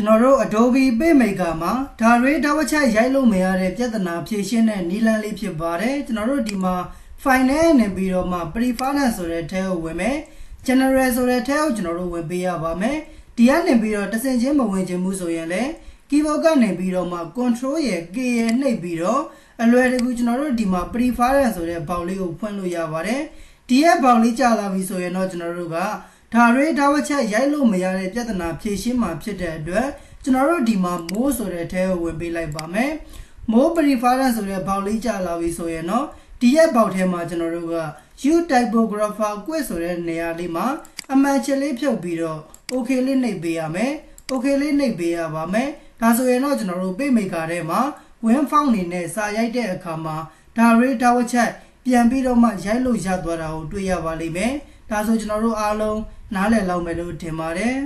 ကျွန်တော်တို့ Adobe PageMaker မှာဒါရေး double check ရိုက်လို့မရတဲ့ပြဿနာဖြေရှင်းတဲ့နည်းလမ်းလေးဖြစ်ပါတယ်ကျွန်တော်တို့ဒီမှာ file နဲ့နေပြီးတော့မှ preference ဆိုတဲ့ထဲကိုဝင်မယ် general ဆိုတဲ့ထဲကိုကျွန်တော်တို့ဝင်ပေးရပါမယ်ဒီကနေပြီးတော့တစ်စင်ချင်းမဝင်ချင်ဘူးဆိုရင်လည်း keyboard ကနေပြီးတော့မှ control ရယ် k ရယ်နှိပ်ပြီးတော့အလွယ်တကူကျွန်တော်တို့ဒီမှာ preference ဆိုတဲ့ဘောက်လေးကိုဖွင့်လို့ရပါတယ်ဒီရဲ့ဘောက်လေးကြာလာပြီဆိုရင်တော့ကျွန်တော်တို့က ဒါရေးဒါဝချက်ရိုက်လို့မရတဲ့ပြဿနာဖြေရှင်းမှာဖြစ်တဲ့အတွက်ကျွန်တော်တို့ဒီမှာ more ဆိုတဲ့ထဲကိုဝင်ပေးလိုက်ပါမယ် more preference ဆိုတဲ့ဘောက်လေးကြာလာပြီဆိုရင်တော့ဒီရဲ့ဘောက်ထဲမှာကျွန်တော်တို့က u typographer quiz ဆိုတဲ့နေရာလေးမှာအမှန်ချက်လေးဖြုတ်ပြီးတော့ okay လေးနှိပ်ပေးရမယ် okay လေးနှိပ်ပေးရပါမယ်ဒါဆိုရင်တော့ကျွန်တော်တို့ page maker ထဲမှာ win font နေနဲ့စာရိုက်တဲ့အခါမှာဒါရေးဒါဝချက်ပြန်ပြီးတော့မှရိုက်လို့ရသွားတာကိုတွေ့ရပါလိမ့်မယ်ဒါဆိုကျွန်တော်တို့အားလုံး နားလည်လောက်မယ်လို့ထင်ပါတယ်